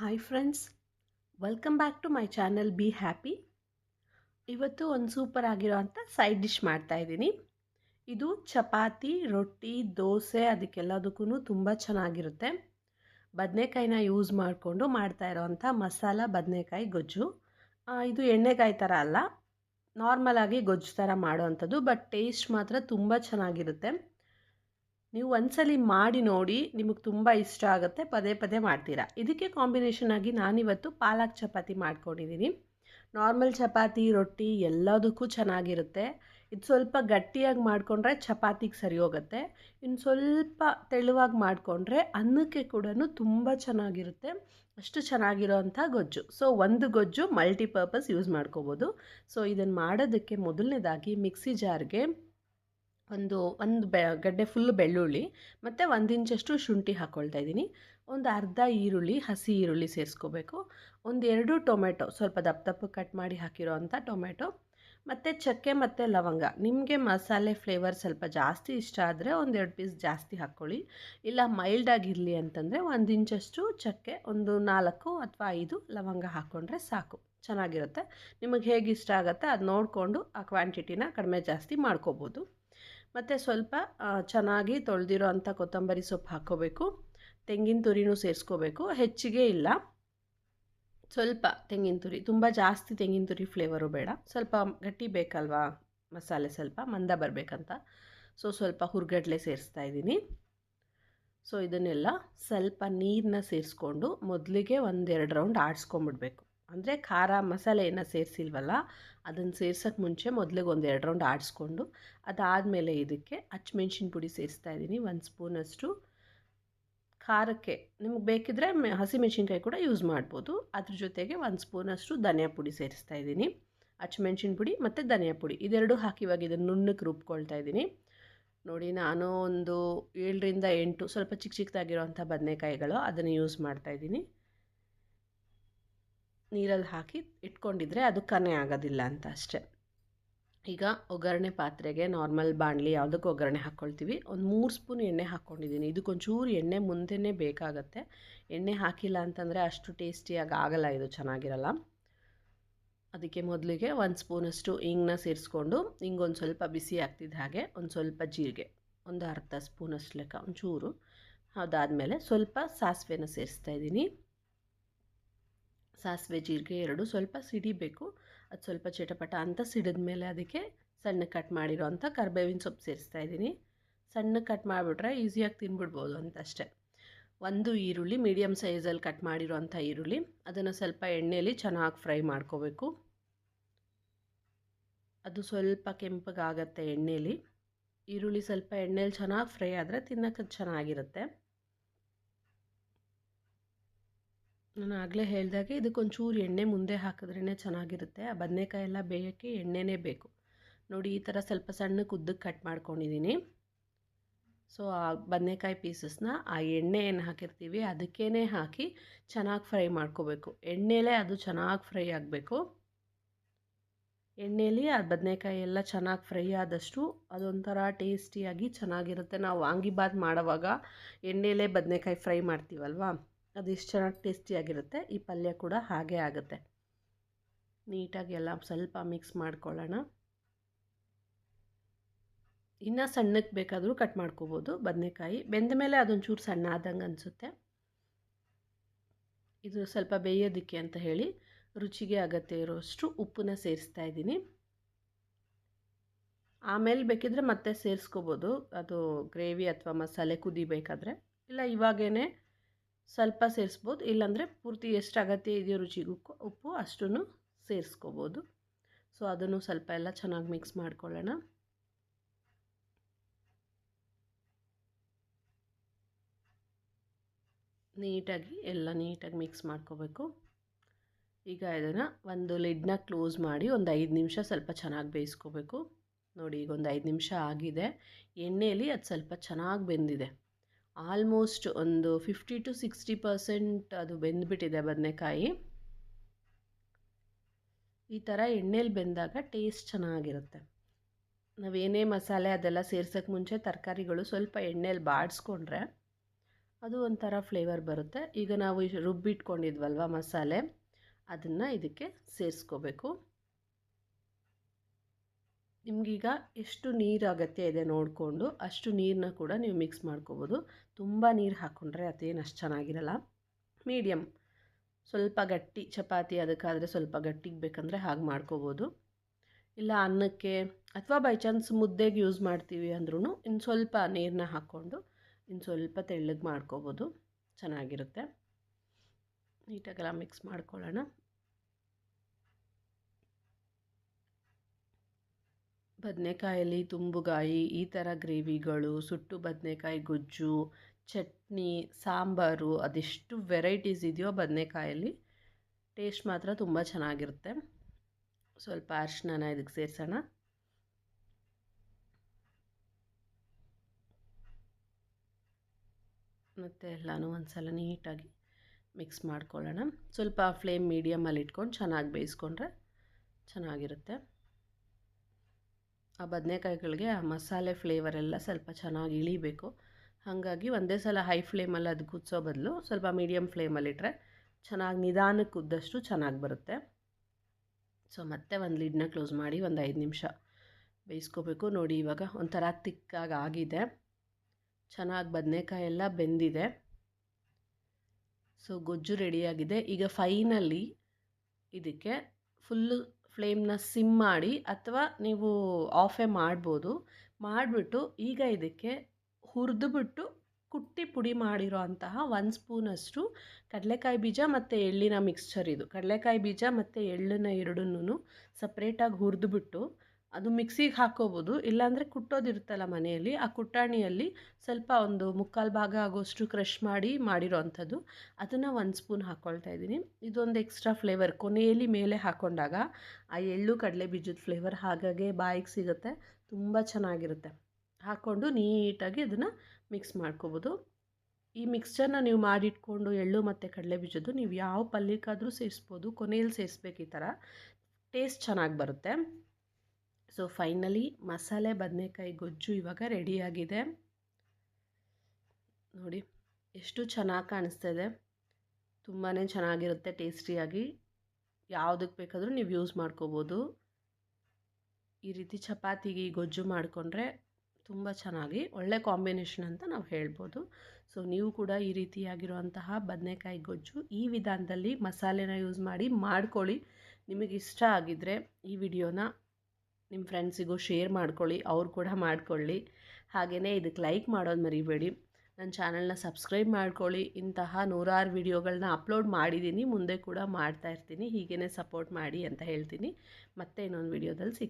Hi friends welcome back to my channel be happy ಇವತ್ತು ಒಂದು super ಆಗಿರೋವಂಥ side dish ಮಾಡ್ತಾಯಿದ್ದೀನಿ ಇದು ಚಪಾತಿ, ರೊಟ್ಟಿ, ದೋಸೆ ಅದಕ್ಕೆಲ್ಲದಕ್ಕೂ ತುಂಬ ಚೆನ್ನಾಗಿರುತ್ತೆ. ಬದನೆಕಾಯಿನ ಯೂಸ್ ಮಾಡಿಕೊಂಡು ಮಾಡ್ತಾ ಇರೋವಂಥ ಮಸಾಲ, ಬದನೆಕಾಯಿ, ಗೊಜ್ಜು. ಇದು ಎಣ್ಣೆಕಾಯಿ ಥರ ಅಲ್ಲ ನಾರ್ಮಲಾಗಿ ಗೊಜ್ಜು ಥರ ಮಾಡೋವಂಥದ್ದು ಬಟ್ ಟೇಸ್ಟ್ ಮಾತ್ರ ತುಂಬ ಚೆನ್ನಾಗಿರುತ್ತೆ. ನೀವು ಒಂದ್ಸಲಿ ಮಾಡಿ ನೋಡಿ ನಿಮಗೆ ತುಂಬ ಇಷ್ಟ ಆಗುತ್ತೆ, ಪದೇ ಪದೇ ಮಾಡ್ತೀರಾ. ಇದಕ್ಕೆ ಕಾಂಬಿನೇಷನ್ ಆಗಿ ನಾನಿವತ್ತು ಪಾಲಕ್ ಚಪಾತಿ ಮಾಡ್ಕೊಂಡಿದ್ದೀನಿ ನಾರ್ಮಲ್ ಚಪಾತಿ, ರೊಟ್ಟಿ ಎಲ್ಲದಕ್ಕೂ ಚೆನ್ನಾಗಿರುತ್ತೆ. ಇದು ಸ್ವಲ್ಪ ಗಟ್ಟಿಯಾಗಿ ಮಾಡಿಕೊಂಡ್ರೆ ಚಪಾತಿಗೆ ಸರಿ ಹೋಗುತ್ತೆ. ಇನ್ನು ಸ್ವಲ್ಪ ತೆಳುವಾಗಿ ಮಾಡಿಕೊಂಡ್ರೆ ಅನ್ನಕ್ಕೆ ಕೂಡ ತುಂಬ ಚೆನ್ನಾಗಿರುತ್ತೆ. ಅಷ್ಟು ಚೆನ್ನಾಗಿರೋಂಥ ಗೊಜ್ಜು. ಸೊ ಒಂದು ಗೊಜ್ಜು ಮಲ್ಟಿಪರ್ಪಸ್ ಯೂಸ್ ಮಾಡ್ಕೋಬೋದು. ಸೊ ಇದನ್ನು ಮಾಡೋದಕ್ಕೆ ಮೊದಲನೇದಾಗಿ ಮಿಕ್ಸಿ ಜಾರ್ಗೆ ಒಂದು ಒಂದು ಬೆ, ಗಡ್ಡೆ ಫುಲ್ ಬೆಳ್ಳುಳ್ಳಿ, ಮತ್ತು ಒಂದು ಇಂಚಷ್ಟು ಶುಂಠಿ ಹಾಕ್ಕೊಳ್ತಾ ಇದ್ದೀನಿ. ಒಂದು ಅರ್ಧ ಈರುಳ್ಳಿ, ಹಸಿ ಈರುಳ್ಳಿ ಸೇರಿಸ್ಕೋಬೇಕು. ಒಂದು ಎರಡು ಟೊಮೆಟೊ, ಸ್ವಲ್ಪ ದಪ್ಪ ದಪ್ಪ ಕಟ್ ಮಾಡಿ ಹಾಕಿರೋ ಅಂಥ ಟೊಮೆಟೊ, ಮತ್ತು ಚಕ್ಕೆ ಮತ್ತು ಲವಂಗ. ನಿಮಗೆ ಮಸಾಲೆ ಫ್ಲೇವರ್ ಸ್ವಲ್ಪ ಜಾಸ್ತಿ ಇಷ್ಟ ಆದರೆ ಒಂದೆರಡು ಪೀಸ್ ಜಾಸ್ತಿ ಹಾಕ್ಕೊಳ್ಳಿ. ಇಲ್ಲ ಮೈಲ್ಡ್ ಆಗಿರಲಿ ಅಂತಂದರೆ ಒಂದು ಇಂಚಷ್ಟು ಚಕ್ಕೆ, ಒಂದು ನಾಲ್ಕು ಅಥವಾ ಐದು ಲವಂಗ ಹಾಕ್ಕೊಂಡ್ರೆ ಸಾಕು. ಚೆನ್ನಾಗಿರುತ್ತೆ. ನಿಮಗೆ ಹೇಗೆ ಇಷ್ಟ ಆಗುತ್ತೆ ಅದು ನೋಡಿಕೊಂಡು ಆ ಕ್ವಾಂಟಿಟಿನ ಕಡಿಮೆ ಜಾಸ್ತಿ ಮಾಡ್ಕೋಬೋದು. ಮತ್ತು ಸ್ವಲ್ಪ ಚೆನ್ನಾಗಿ ತೊಳೆದಿರೋ ಅಂಥ ಕೊತ್ತಂಬರಿ ಸೊಪ್ಪು ಹಾಕ್ಕೋಬೇಕು ತೆಂಗಿನ ತುರಿನೂ ಸೇರಿಸ್ಕೋಬೇಕು. ಹೆಚ್ಚಿಗೆ ಇಲ್ಲ. ಸ್ವಲ್ಪ ತೆಂಗಿನ ತುರಿ, ತುಂಬ ಜಾಸ್ತಿ ತೆಂಗಿನ ತುರಿ ಫ್ಲೇವರು ಬೇಡ. ಸ್ವಲ್ಪ ಗಟ್ಟಿ ಬೇಕಲ್ವಾ? ಮಸಾಲೆ ಸ್ವಲ್ಪ, ಮಂದ ಬರಬೇಕಂತ. ಸೊ ಸ್ವಲ್ಪ ಹುರ್ಗಡ್ಲೆ ಸೇರಿಸ್ತಾ ಇದ್ದೀನಿ. ಸೊ ಇದನ್ನೆಲ್ಲ ಸ್ವಲ್ಪ ನೀರನ್ನ ಸೇರಿಸ್ಕೊಂಡು ಮೊದಲಿಗೆ ಒಂದೆರಡು ರೌಂಡ್ ಆಡಿಸ್ಕೊಂಬಿಡ್ಬೇಕು. ಅಂದರೆ ಖಾರ ಮಸಾಲೆ ಏನೋ ಸೇರಿಸಿಲ್ವಲ್ಲ, ಅದನ್ನು ಸೇರ್ಸೋಕ್ಕೆ ಮುಂಚೆ ಮೊದಲಿಗೆ ಒಂದು ಎರಡು ರೌಂಡ್ ಆಡಿಸ್ಕೊಂಡು, ಅದಾದಮೇಲೆ ಇದಕ್ಕೆ ಹಚ್ಮೆಣ್ಸಿನ ಪುಡಿ ಸೇರಿಸ್ತಾ ಇದ್ದೀನಿ ಒಂದು ಸ್ಪೂನಷ್ಟು ಖಾರಕ್ಕೆ, ನಿಮ್ಗೆ ಬೇಕಿದ್ರೆ ಹಸಿಮೆಣ್ಸಿನ್ಕಾಯಿ ಕೂಡ ಯೂಸ್ ಮಾಡ್ಬೋದು. ಅದ್ರ ಜೊತೆಗೆ ಒಂದು ಸ್ಪೂನಷ್ಟು ಧನಿಯಾ ಪುಡಿ ಸೇರಿಸ್ತಾ ಇದ್ದೀನಿ ಹಚ್ಮೆಣ್ಸಿನ ಪುಡಿ ಮತ್ತು ಧನಿಯಾ ಪುಡಿ, ಇದೆರಡು ಹಾಕಿ ಇವಾಗ ಇದನ್ನು ನುಣ್ಣಕ್ಕೆ ರುಬ್ಕೊಳ್ತಾ ಇದ್ದೀನಿ ನೋಡಿ, ನಾನು ಒಂದು ಏಳರಿಂದ ಎಂಟು, ಸ್ವಲ್ಪ ಚಿಕ್ಕ ಚಿಕ್ಕದಾಗಿರೋವಂಥ ಬದನೆಕಾಯಿಗಳು ಅದನ್ನು ಯೂಸ್ ಮಾಡ್ತಾ ಇದ್ದೀನಿ ನೀರಲ್ಲಿ ಹಾಕಿ ಇಟ್ಕೊಂಡಿದ್ರೆ ಅದು ಕನೆ ಆಗೋದಿಲ್ಲ ಅಂತ ಅಷ್ಟೆ. ಈಗ ಒಗ್ಗರಣೆ ಪಾತ್ರೆಗೆ ನಾರ್ಮಲ್ ಬಾಣಲಿ ಯಾವುದಕ್ಕೆ ಒಗ್ಗರಣೆ ಹಾಕ್ಕೊಳ್ತೀವಿ. ಒಂದು ಮೂರು ಸ್ಪೂನ್ ಎಣ್ಣೆ ಹಾಕ್ಕೊಂಡಿದ್ದೀನಿ ಇದಕ್ಕೊಂಚೂರು ಎಣ್ಣೆ ಮುಂದೆನೇ ಬೇಕಾಗತ್ತೆ. ಎಣ್ಣೆ ಹಾಕಿಲ್ಲ ಅಂತಂದರೆ ಅಷ್ಟು ಟೇಸ್ಟಿಯಾಗಿ ಆಗಲ್ಲ, ಇದು ಚೆನ್ನಾಗಿರಲ್ಲ. ಅದಕ್ಕೆ ಮೊದಲಿಗೆ ಒಂದು ಸ್ಪೂನಷ್ಟು ಹಿಂಗನ್ನ ಸೇರಿಸ್ಕೊಂಡು ಹಿಂಗೊಂದು ಸ್ವಲ್ಪ ಬಿಸಿ ಆಗ್ತಿದ್ದ ಹಾಗೆ ಒಂದು ಸ್ವಲ್ಪ ಜೀರಿಗೆ, ಒಂದು ಅರ್ಧ ಸ್ಪೂನಷ್ಟು ಲೆಕ್ಕ, ಒಂಚೂರು. ಅದಾದಮೇಲೆ ಸ್ವಲ್ಪ ಸಾಸಿವೆನ ಸೇರಿಸ್ತಾ ಇದ್ದೀನಿ ಸಾಸಿವೆ ಜೀರಿಗೆ ಎರಡು, ಸ್ವಲ್ಪ ಸಿಡಿಬೇಕು ಅದು ಸ್ವಲ್ಪ ಚಟಪಟ ಅಂತ ಸಿಡಿದ ಮೇಲೆ ಅದಕ್ಕೆ ಸಣ್ಣ ಕಟ್ ಮಾಡಿರೋ ಅಂಥ ಕರ್ಬೇವಿನ ಸೊಪ್ಪು ಸೇರಿಸ್ತಾ ಇದ್ದೀನಿ. ಸಣ್ಣ ಕಟ್ ಮಾಡಿಬಿಟ್ರೆ ಈಸಿಯಾಗಿ ತಿನ್ಬಿಡ್ಬೋದು ಅಂತ ಅಷ್ಟೇ. ಒಂದು ಈರುಳ್ಳಿ ಮೀಡಿಯಮ್ ಸೈಜಲ್ಲಿ ಕಟ್ ಮಾಡಿರೋ ಅಂಥ ಈರುಳ್ಳಿ. ಅದನ್ನು ಸ್ವಲ್ಪ ಎಣ್ಣೆಯಲ್ಲಿ ಚೆನ್ನಾಗಿ ಫ್ರೈ ಮಾಡ್ಕೋಬೇಕು. ಅದು ಸ್ವಲ್ಪ ಕೆಂಪಗಾಗತ್ತೆ ಎಣ್ಣೆಯಲ್ಲಿ ಈರುಳ್ಳಿ ಸ್ವಲ್ಪ ಎಣ್ಣೆಯಲ್ಲಿ ಚೆನ್ನಾಗಿ ಫ್ರೈ ಆದರೆ ತಿನ್ನೋಕೆ ಚೆನ್ನಾಗಿರುತ್ತೆ. ನಾನು ಆಗಲೇ ಹೇಳಿದಾಗೆ ಇದಕ್ಕೊಂಚೂರು ಎಣ್ಣೆ ಮುಂದೆ ಹಾಕಿದ್ರೇ ಚೆನ್ನಾಗಿರುತ್ತೆ. ಆ ಬದನೆಕಾಯಿ ಎಲ್ಲ ಬೇಯೋಕ್ಕೆ ಎಣ್ಣೆನೇ ಬೇಕು. ನೋಡಿ, ಈ ಥರ ಸ್ವಲ್ಪ ಸಣ್ಣ ಉದ್ದಕ್ಕೆ ಕಟ್ ಮಾಡ್ಕೊಂಡಿದ್ದೀನಿ. ಸೊ ಆ ಬದನೆಕಾಯಿ ಪೀಸಸ್ನ ಆ ಎಣ್ಣೆ ಏನು ಹಾಕಿರ್ತೀವಿ. ಅದಕ್ಕೇ ಹಾಕಿ ಚೆನ್ನಾಗಿ ಫ್ರೈ ಮಾಡ್ಕೋಬೇಕು. ಎಣ್ಣೆಲೇ ಅದು ಚೆನ್ನಾಗಿ ಫ್ರೈ ಆಗಬೇಕು. ಎಣ್ಣೆಯಲ್ಲಿ ಆ ಬದನೆಕಾಯಿ ಎಲ್ಲ ಚೆನ್ನಾಗಿ ಫ್ರೈ ಆದಷ್ಟು ಅದೊಂಥರ ಟೇಸ್ಟಿಯಾಗಿ ಚೆನ್ನಾಗಿರುತ್ತೆ. ನಾವು ವಾಂಗಿಬಾತ್ ಮಾಡೋವಾಗ ಎಣ್ಣೆಲೇ ಬದನೆಕಾಯಿ ಫ್ರೈ ಮಾಡ್ತೀವಲ್ವಾ? ಅದು ಎಷ್ಟು ಚೆನ್ನಾಗಿ ಟೇಸ್ಟಿಯಾಗಿರುತ್ತೆ ಈ ಪಲ್ಯ ಕೂಡ ಹಾಗೆ ಆಗುತ್ತೆ. ನೀಟಾಗಿ ಎಲ್ಲ ಸ್ವಲ್ಪ ಮಿಕ್ಸ್ ಮಾಡ್ಕೊಳ್ಳೋಣ. ಇನ್ನು ಸಣ್ಣಕ್ಕೆ ಬೇಕಾದರೂ ಕಟ್ ಮಾಡ್ಕೋಬೋದು. ಬದನೆಕಾಯಿ ಬೆಂದ ಮೇಲೆ ಅದೊಂಚೂರು ಸಣ್ಣ ಆದಂಗೆ ಅನಿಸುತ್ತೆ. ಇದು ಸ್ವಲ್ಪ ಬೇಯೋದಕ್ಕೆ ಅಂತ ಹೇಳಿ ರುಚಿಗೆ ಅಗತ್ಯ ಇರೋಷ್ಟು ಉಪ್ಪನ್ನ ಸೇರಿಸ್ತಾ ಇದ್ದೀನಿ. ಆಮೇಲೆ ಬೇಕಿದ್ರೆ ಮತ್ತೆ ಸೇರಿಸ್ಕೋಬೋದು. ಅದು ಗ್ರೇವಿ ಅಥವಾ ಮಸಾಲೆ ಕುದಿಬೇಕಾದ್ರೆ ಇಲ್ಲ ಇವಾಗೇ ಸ್ವಲ್ಪ ಸೇರಿಸ್ಬೋದು. ಇಲ್ಲಾಂದರೆ ಪೂರ್ತಿ ಎಷ್ಟು ಅಗತ್ಯ ಇದೆಯೋ ರುಚಿಗೂ ಉಪ್ಪು ಅಷ್ಟನ್ನು ಸೇರಿಸ್ಕೋಬೋದು. ಸೊ ಅದನ್ನು ಸ್ವಲ್ಪ ಎಲ್ಲ ಚೆನ್ನಾಗಿ ಮಿಕ್ಸ್ ಮಾಡ್ಕೊಳ್ಳೋಣ. ನೀಟಾಗಿ ಎಲ್ಲ ನೀಟಾಗಿ ಮಿಕ್ಸ್ ಮಾಡ್ಕೋಬೇಕು. ಈಗ ಇದನ್ನು ಒಂದು ಲಿಡ್ನ ಕ್ಲೋಸ್ ಮಾಡಿ ಒಂದು ಐದು ನಿಮಿಷ ಸ್ವಲ್ಪ ಚೆನ್ನಾಗಿ ಬೇಯಿಸ್ಕೋಬೇಕು. ನೋಡಿ, ಈಗ ಒಂದು ಐದು ನಿಮಿಷ ಆಗಿದೆ. ಎಣ್ಣೆಯಲ್ಲಿ ಅದು ಸ್ವಲ್ಪ ಚೆನ್ನಾಗಿ ಬೆಂದಿದೆ. ಆಲ್ಮೋಸ್ಟ್ ಒಂದು ಫಿಫ್ಟಿ ಟು ಸಿಕ್ಸ್ಟಿ ಪರ್ಸೆಂಟ್ ಅದು ಬೆಂದ್ಬಿಟ್ಟಿದೆ ಬದನೆಕಾಯಿ. ಈ ಥರ ಎಣ್ಣೆಲಿ ಬೆಂದಾಗ ಟೇಸ್ಟ್ ಚೆನ್ನಾಗಿರುತ್ತೆ. ನಾವೇನೇ ಮಸಾಲೆ ಅದೆಲ್ಲ ಸೇರ್ಸೋಕ್ಕೆ ಮುಂಚೆ ತರಕಾರಿಗಳು ಸ್ವಲ್ಪ ಎಣ್ಣೆಲಿ ಬಾಡಿಸ್ಕೊಂಡ್ರೆ ಅದು ಒಂಥರ ಫ್ಲೇವರ್ ಬರುತ್ತೆ. ಈಗ ನಾವು ರುಬ್ಬಿಟ್ಕೊಂಡಿದ್ವಲ್ವ ಮಸಾಲೆ, ಅದನ್ನು ಇದಕ್ಕೆ ಸೇರಿಸ್ಕೋಬೇಕು. ನಿಮಗೀಗ ಎಷ್ಟು ನೀರು ಅಗತ್ಯ ಇದೆ ನೋಡಿಕೊಂಡು ಅಷ್ಟು ನೀರನ್ನ ಕೂಡ ನೀವು ಮಿಕ್ಸ್ ಮಾಡ್ಕೋಬೋದು. ತುಂಬ ನೀರು ಹಾಕ್ಕೊಂಡ್ರೆ ಅದೇನು ಅಷ್ಟು ಚೆನ್ನಾಗಿರಲ್ಲ. ಮೀಡಿಯಮ್ ಸ್ವಲ್ಪ ಗಟ್ಟಿ ಚಪಾತಿ ಅದಕ್ಕಾದರೆ ಸ್ವಲ್ಪ ಗಟ್ಟಿಗೆ ಬೇಕಂದರೆ ಹಾಗೆ ಮಾಡ್ಕೋಬೋದು. ಇಲ್ಲ ಅನ್ನಕ್ಕೆ ಅಥವಾ ಬೈ ಚಾನ್ಸ್ ಮುದ್ದೆಗೆ ಯೂಸ್ ಮಾಡ್ತೀವಿ ಅಂದ್ರೂ ಇನ್ನು ಸ್ವಲ್ಪ ನೀರನ್ನ ಹಾಕ್ಕೊಂಡು ಇನ್ನು ಸ್ವಲ್ಪ ತೆಳ್ಳಗೆ ಮಾಡ್ಕೋಬೋದು. ಚೆನ್ನಾಗಿರುತ್ತೆ. ನೀಟಾಗೆಲ್ಲ ಮಿಕ್ಸ್ ಮಾಡ್ಕೊಳ್ಳೋಣ. ಬದನೆಕಾಯಲ್ಲಿ ತುಂಬುಗಾಯಿ, ಈ ಥರ ಗ್ರೇವಿಗಳು, ಸುಟ್ಟು ಬದನೆಕಾಯಿ ಗೊಜ್ಜು, ಚಟ್ನಿ, ಸಾಂಬಾರು, ಅದೆಷ್ಟು ವೆರೈಟೀಸ್ ಇದೆಯೋ ಬದನೆಕಾಯಲ್ಲಿ, ಟೇಸ್ಟ್ ಮಾತ್ರ ತುಂಬ ಚೆನ್ನಾಗಿರುತ್ತೆ. ಸ್ವಲ್ಪ ಅರಿಶಿನ ಇದಕ್ಕೆ ಸೇರಿಸೋಣ. ಮತ್ತು ಎಲ್ಲನೂ ಒಂದು ಸಲ ನೀಟಾಗಿ ಮಿಕ್ಸ್ ಮಾಡ್ಕೊಳ್ಳೋಣ. ಸ್ವಲ್ಪ ಫ್ಲೇಮ್ ಮೀಡಿಯಮಲ್ಲಿ ಇಟ್ಕೊಂಡು ಚೆನ್ನಾಗಿ ಬೇಯಿಸ್ಕೊಂಡ್ರೆ ಚೆನ್ನಾಗಿರುತ್ತೆ. ಆ ಬದನೆಕಾಯಿಗಳಿಗೆ ಆ ಮಸಾಲೆ ಫ್ಲೇವರ್ ಎಲ್ಲ ಸ್ವಲ್ಪ ಚೆನ್ನಾಗಿ ಇಳಿಬೇಕು. ಹಾಗಾಗಿ ಒಂದೇ ಸಲ ಹೈ ಫ್ಲೇಮಲ್ಲಿ ಅದು ಕುದಿಸೋ ಬದಲು ಸ್ವಲ್ಪ ಮೀಡಿಯಮ್ ಫ್ಲೇಮಲ್ಲಿಟ್ಟರೆ ಚೆನ್ನಾಗಿ ನಿಧಾನಕ್ಕೆ ಕುದ್ದಷ್ಟು ಚೆನ್ನಾಗಿ ಬರುತ್ತೆ. ಸೊ ಮತ್ತೆ ಒಂದು ಲಿಡ್ನ ಕ್ಲೋಸ್ ಮಾಡಿ ಒಂದು ಐದು ನಿಮಿಷ ಬೇಯಿಸ್ಕೋಬೇಕು. ನೋಡಿ ಇವಾಗ ಒಂಥರ ತಿಕ್ಕಾಗಿ ಆಗಿದೆ. ಚೆನ್ನಾಗಿ ಬದನೆಕಾಯಿ ಎಲ್ಲ ಬೆಂದಿದೆ. ಸೊ ಗೊಜ್ಜು ರೆಡಿಯಾಗಿದೆ ಈಗ ಫೈನಲ್ಲಿ ಇದಕ್ಕೆ ಫುಲ್ಲು ಫ್ಲೇಮ್ನ ಸಿಮ್ ಮಾಡಿ ಅಥವಾ ನೀವು ಆಫೇ ಮಾಡ್ಬೋದು. ಮಾಡಿಬಿಟ್ಟು ಈಗ ಇದಕ್ಕೆ ಹುರಿದುಬಿಟ್ಟು ಕುಟ್ಟಿ ಪುಡಿ ಮಾಡಿರೋ ಅಂತಹ ಒಂದು ಸ್ಪೂನಷ್ಟು ಕಡಲೆಕಾಯಿ ಬೀಜ ಮತ್ತು ಎಳ್ಳಿನ ಮಿಕ್ಸ್ಚರ್ ಇದು. ಕಡಲೆಕಾಯಿ ಬೀಜ ಮತ್ತು ಎಳ್ಳನ್ನ ಎರಡನ್ನೂ ಸಪ್ರೇಟಾಗಿ ಹುರಿದುಬಿಟ್ಟು ಅದು ಮಿಕ್ಸಿಗೆ ಹಾಕ್ಕೋಬೋದು ಇಲ್ಲಾಂದರೆ ಕುಟ್ಟೋದಿರುತ್ತಲ್ಲ ಮನೆಯಲ್ಲಿ, ಆ ಕುಟ್ಟಾಣಿಯಲ್ಲಿ ಸ್ವಲ್ಪ ಒಂದು ಮುಕ್ಕಾಲು ಭಾಗ ಆಗೋಷ್ಟು ಕ್ರಷ್ ಮಾಡಿ ಮಾಡಿರೋ ಅಂಥದ್ದು ಅದನ್ನು ಒಂದು ಸ್ಪೂನ್ ಹಾಕ್ಕೊಳ್ತಾ ಇದ್ದೀನಿ. ಇದೊಂದು ಎಕ್ಸ್ಟ್ರಾ ಫ್ಲೇವರ್, ಕೊನೆಯಲ್ಲಿ ಮೇಲೆ ಹಾಕ್ಕೊಂಡಾಗ ಆ ಎಳ್ಳು ಕಡಲೆ ಬೀಜದ ಫ್ಲೇವರ್ ಹಾಗಾಗಿ ಬಾಯಿಗೆ ಸಿಗುತ್ತೆ, ತುಂಬ ಚೆನ್ನಾಗಿರುತ್ತೆ. ಹಾಕ್ಕೊಂಡು ನೀಟಾಗಿ ಅದನ್ನು ಮಿಕ್ಸ್ ಮಾಡ್ಕೋಬೋದು. ಈ ಮಿಕ್ಸ್ಚರ್ನ ನೀವು ಮಾಡಿಟ್ಕೊಂಡು ಎಳ್ಳು ಮತ್ತು ಕಡಲೆ ಬೀಜದ್ದು ನೀವು ಯಾವ ಪಲ್ಯಕ್ಕಾದರೂ ಸೇರಿಸ್ಬೋದು ಕೊನೆಯಲ್ಲಿ ಸೇರಿಸ್ಬೇಕು ಈ ಥರ ಟೇಸ್ಟ್ ಚೆನ್ನಾಗಿ ಬರುತ್ತೆ. ಸೊ ಫೈನಲಿ ಮಸಾಲೆ ಬದನೆಕಾಯಿ ಗೊಜ್ಜು ಇವಾಗ ರೆಡಿಯಾಗಿದೆ ನೋಡಿ, ಎಷ್ಟು ಚೆನ್ನಾಗಿ ಕಾಣಿಸ್ತಾ ಇದೆ. ತುಂಬಾ ಚೆನ್ನಾಗಿರುತ್ತೆ ಟೇಸ್ಟಿಯಾಗಿ ಯಾವುದಕ್ಕೆ ಬೇಕಾದರೂ ನೀವು ಯೂಸ್ ಮಾಡ್ಕೋಬೋದು. ಈ ರೀತಿ ಚಪಾತಿಗೆ ಗೊಜ್ಜು ಮಾಡಿಕೊಂಡ್ರೆ ತುಂಬ ಚೆನ್ನಾಗಿ, ಒಳ್ಳೆ ಕಾಂಬಿನೇಷನ್ ಅಂತ ನಾವು ಹೇಳ್ಬೋದು. ಸೊ ನೀವು ಕೂಡ ಈ ರೀತಿಯಾಗಿರುವಂತಹ ಬದನೆಕಾಯಿ ಗೊಜ್ಜು ಈ ವಿಧಾನದಲ್ಲಿ ಮಸಾಲೆನ ಯೂಸ್ ಮಾಡಿ ಮಾಡ್ಕೊಳ್ಳಿ. ನಿಮಗೆ ಇಷ್ಟ ಆಗಿದ್ದರೆ ಈ ವಿಡಿಯೋನ ನಿಮ್ಮ ಫ್ರೆಂಡ್ಸಿಗೂ ಶೇರ್ ಮಾಡ್ಕೊಳ್ಳಿ, ಅವ್ರು ಕೂಡ ಮಾಡ್ಕೊಳ್ಳಿ. ಹಾಗೆಯೇ ಇದಕ್ಕೆ ಲೈಕ್ ಮಾಡೋದು ಮರಿಬೇಡಿ. ನನ್ನ ಚಾನಲ್ನ ಸಬ್ಸ್ಕ್ರೈಬ್ ಮಾಡ್ಕೊಳ್ಳಿ. ಇಂತಹ ನೂರಾರು ವಿಡಿಯೋಗಳನ್ನ ಅಪ್ಲೋಡ್ ಮಾಡಿದ್ದೀನಿ, ಮುಂದೆ ಕೂಡ ಮಾಡ್ತಾ ಇರ್ತೀನಿ. ಹೀಗೇ ಸಪೋರ್ಟ್ ಮಾಡಿ ಅಂತ ಹೇಳ್ತೀನಿ. ಮತ್ತೆ ಇನ್ನೊಂದು ವಿಡಿಯೋದಲ್ಲಿ ಸಿಗ್ತೀನಿ.